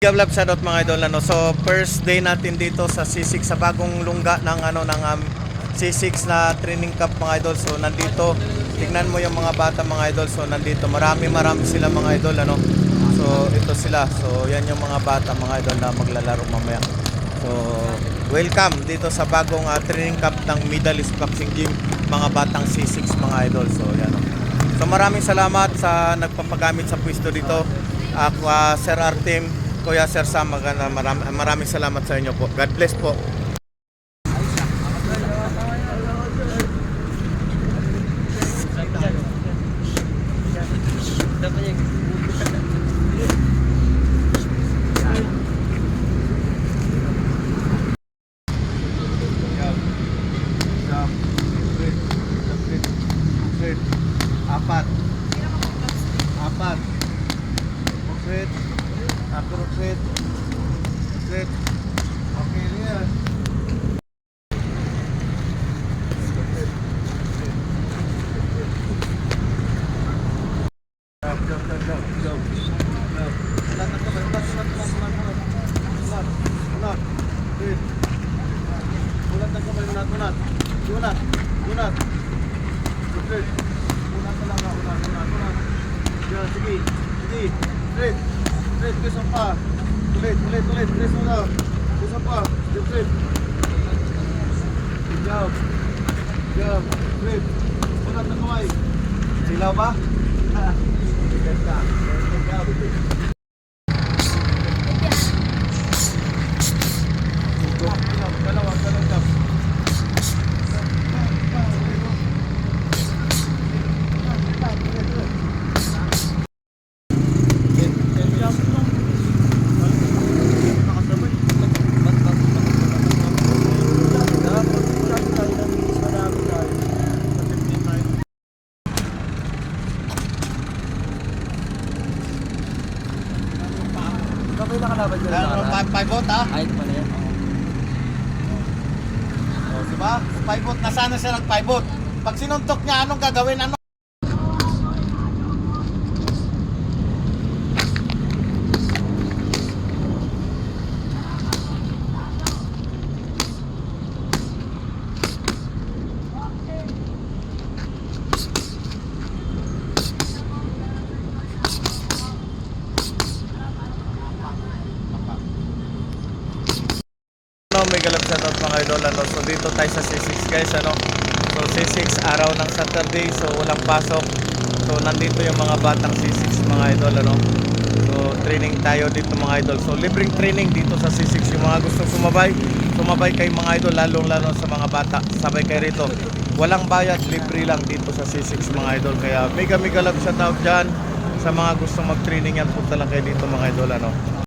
Gablab sa dot mga idol ano. So first day natin dito sa C6 sa bagong lungga ng ano ng um, C6 na training camp mga idol. So nandito tignan mo yung mga bata mga idol. So nandito marami marami sila mga idol ano. So ito sila. So yan yung mga bata mga idol na maglalaro mamaya. So welcome dito sa bagong ah, training camp ng Middle East Boxing Gym mga batang C6 mga idol. So yan. So maraming salamat sa nagpapagamit sa pwesto dito. Ako ah, Sir Artem, Kuya Sir Sam, maganda, maraming, salamat sa inyo po. God bless po. Apat. Apat. Aku Oke, ini ya. Breathe, kisang pa. Ulit, ulit, ulit. Breathe mo daw. Kisang pa. Good job. Good job. Breathe. Ulat ang kamay. Silaw ba? Ganda. Good Kapag nakalaban dyan Ano, na five, five vote ha? Ay, pala yan. O, diba? Five vote. Nasana siya nag five vote. Pag sinuntok niya, anong gagawin? Ano? May galap sa not mga idol ano. So dito tayo sa C6 guys ano. So C6 araw ng Saturday so walang pasok. So nandito yung mga batang C6 mga idol ano. So training tayo dito mga idol. So libreng training dito sa C6 yung mga gusto sumabay. Sumabay kay mga idol lalong lalo sa mga bata. Sabay kay rito. Walang bayad, libre lang dito sa C6 mga idol. Kaya mega mega love shout out dyan sa mga gustong mag-training yan. Punta lang kayo dito mga idol ano.